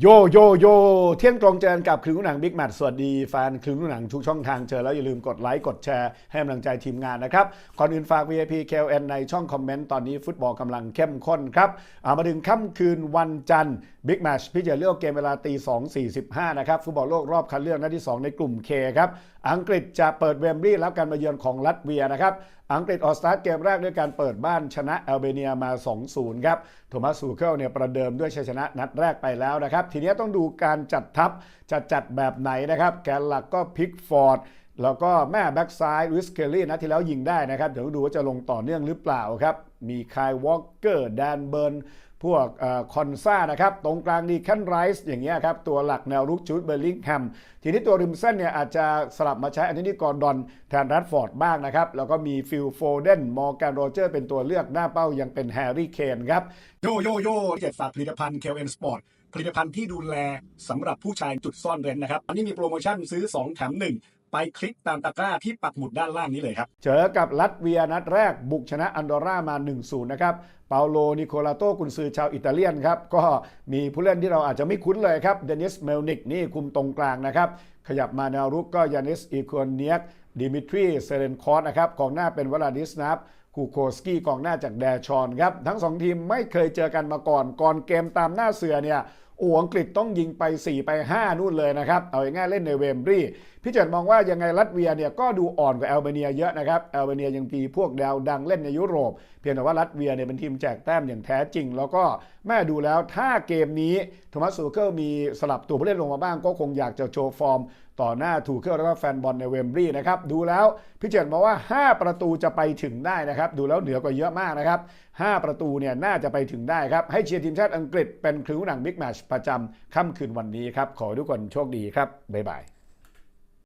โยโยโยเที่ยงตรงเจอกันกับคลึงหนังบิ๊กแมทสวัสดีแฟนคลึงหนังทุกช่องทางเจอแล้วอย่าลืมกดไลค์กดแชร์ให้กำลังใจทีมงานนะครับก่อนอื่นฝาก VIP KLN ในช่องคอมเมนต์ตอนนี้ฟุตบอลกำลังเข้มข้นครับามาถึงค่ำคืนวันจันทร์บิ๊กแมชพี่จะเลือกเกมเวลาตี 2 45 นะครับ ฟุตบอลโลกรอบคัดเลือกนัดที่ 2 ในกลุ่ม K ครับ อังกฤษจะเปิดเวมบลีย์แล้วการมาเยือนของลัตเวียนะครับ อังกฤษออกสตาร์ทเกมแรกด้วยการเปิดบ้านชนะแอลเบเนียมา 2-0 ครับ โทมัสซูเคิลเนี่ยประเดิมด้วยชัยชนะนัดแรกไปแล้วนะครับทีนี้ต้องดูการจัดทัพจะจัดแบบไหนนะครับ แกนหลักก็พิกฟอร์ด แล้วก็แม่แบ็กซ้ายวิสเคลลี่นะที่แล้วยิงได้นะครับ เดี๋ยวดูว่าจะลงต่อเนื่องหรือเปล่าครับ มีคายวอลเกอร์แดนเบิร์นพวกคอนซ่านะครับ ตรงกลางดีแคนไรส์อย่างเงี้ยครับ ตัวหลักแนวรุกจูดเบลลิงแฮมทีนี้ตัวริมเส้นเนี่ยอาจจะสลับมาใช้อันนี้กอร์ดอนแทนรัดฟอร์ดบ้างนะครับ แล้วก็มีฟิลโฟเดนมอร์แกนโรเจอร์เป็นตัวเลือกหน้าเป้ายังเป็นแฮร์รี่เคนครับ โยโยโย่เจ็ดฝากผลิตภัณฑ์ KLN Sport ผลิตภัณฑ์ที่ดูแลสำหรับผู้ชายจุดซ่อนเร้นนะครับ อันนี้มีโปรโมชั่นซื้อ 2 แถม 1 ไปคลิกตามตะกร้าที่ปักหมุดด้านล่างนี้เลยครับ เจอกับลัตเวียนัดแรกบุกชนะอันดอร่ามา 1-0 นะครับ เปาโล นิโคลาโตกุนซือชาวอิตาเลียนครับ ก็มีผู้เล่นที่เราอาจจะไม่คุ้นเลยครับ เดนิส เมลนิก นี่คุมตรงกลางนะครับ ขยับมาแนวรุกก็ยานิส อีควอนเนียก ดิมิทรี เซเลนคอสนะครับ กองหน้าเป็นวลาดิสนับคูโคสกี้กองหน้าจากแดชอนครับ ทั้งสองทีมไม่เคยเจอกันมาก่อน ก่อนเกมตามหน้าเสือเนี่ย โอ้อังกฤษต้องยิงไป 4 ไป 5 นู่นเลยนะครับ เอาง่ายเล่นในเวมบรีพี่เจิดมองว่ายังไงรัสเวียเนี่ยก็ดูอ่อนกว่าแอลเบเนียเยอะนะครับแอลเบเนียยังมีพวกดาวดังเล่นในยุโรป เพียงแต่ว่ารัสเวียเนี่ยเป็นทีมแจกแต้มอย่างแท้จริง แล้วก็แม่ดูแล้วถ้าเกมนี้โทมัสซูเคิลมีสลับตัวผู้เล่นลงมาบ้างก็คงอยากจะโชว์ฟอร์มต่อหน้าถูเคิลแล้วก็แฟนบอลในเวมบรีนะครับดูแล้วพี่เจิดมองว่า 5 ประตูจะไปถึงได้นะครับดูแล้วเหนือกว่าเยอะมากนะครับ 5 ประตูเนี่ยน่าจะไปถึงได้ครับให้เชียร์ทีมชาติอังกฤษเป็นครูหนังบิ๊กแมชประจำค่ำคืนวันนี้ครับขอทุกคนโชคดีครับบ๊ายบาย